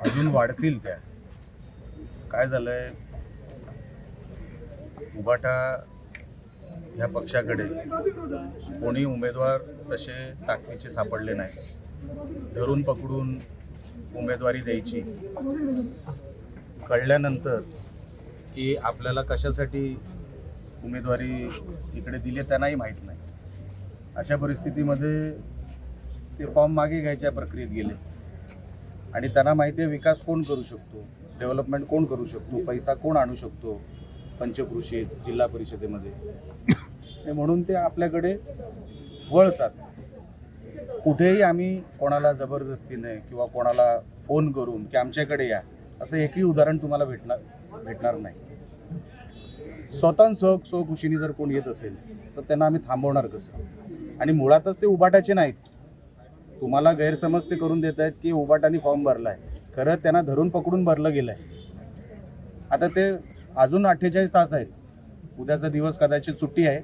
अजून वाढतील त्या. काय झालंय? उबाटा ह्या पक्षाकडे कोणी उमेदवार तसे ताकदीचे सापडले नाही. धरून पकडून उमेदवारी द्यायची. कळल्यानंतर की आपल्याला कशासाठी उमेदवारी इकडे दिली त्यांनाही माहीत नाही. अशा परिस्थितीमध्ये ते फॉर्म मागे घ्यायच्या प्रक्रियेत गेले. आणि त्यांना माहिती आहे विकास कोण करू शकतो? डेव्हलपमेंट कोण करू शकतो? पैसा कोण आणू शकतो? पंचकृषीत जिल्हा परिषदेमध्ये. म्हणून ते आपल्याकडे वळतात. कुठेही आम्ही कोणाला जबरदस्तीने किंवा कोणाला फोन करून की आमच्याकडे या असं एकही उदाहरण तुम्हाला भेटणार भेटणार नाही. स्वतः सह स्वखुशीने जर कोण येत असेल तर त्यांना आम्ही थांबवणार कसं? आणि मुळातच ते उबाटाचे नाहीत. तुम्हाला गैरसमज ते करून देत आहेत की उबाटाने फॉर्म भरला आहे खरं त्यांना धरून पकडून भरलं गेलं आहे आता ते अजून अठ्ठेचाळीस तास आहेत. उद्याचा दिवस कदाचित सुट्टी आहे.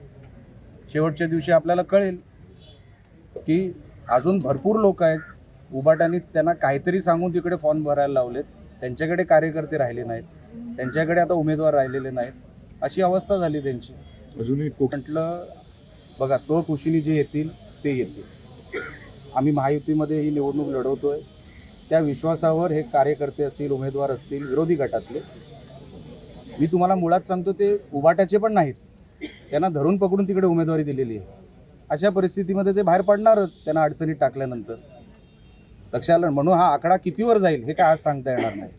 शेवटच्या दिवशी आपल्याला कळेल की अजून भरपूर लोक आहेत. उबाटाने त्यांना काहीतरी सांगून तिकडे फॉर्म भरायला लावलेत. त्यांच्याकडे कार्यकर्ते राहिले नाहीत. त्यांच्याकडे आता उमेदवार राहिलेले नाहीत. अशी अवस्था झाली त्यांची. अजूनही म्हटलं बघा स्वखुशीने जे येतील ते येतील. आम्ही महायुतीमध्ये ही निवडणूक लढवतो आहे त्या विश्वासावर हे कार्यकर्ते असतील उमेदवार असतील विरोधी गटातले मी तुम्हाला मुळात सांगतो ते उबाट्याचे पण नाहीत. त्यांना धरून पकडून तिकडे उमेदवारी दिलेली आहे. अशा परिस्थितीमध्ये ते बाहेर पडणारच त्यांना अडचणीत टाकल्यानंतर. लक्षात आलं म्हणून हा आकडा कितीवर जाईल हे काय आज सांगता येणार नाही.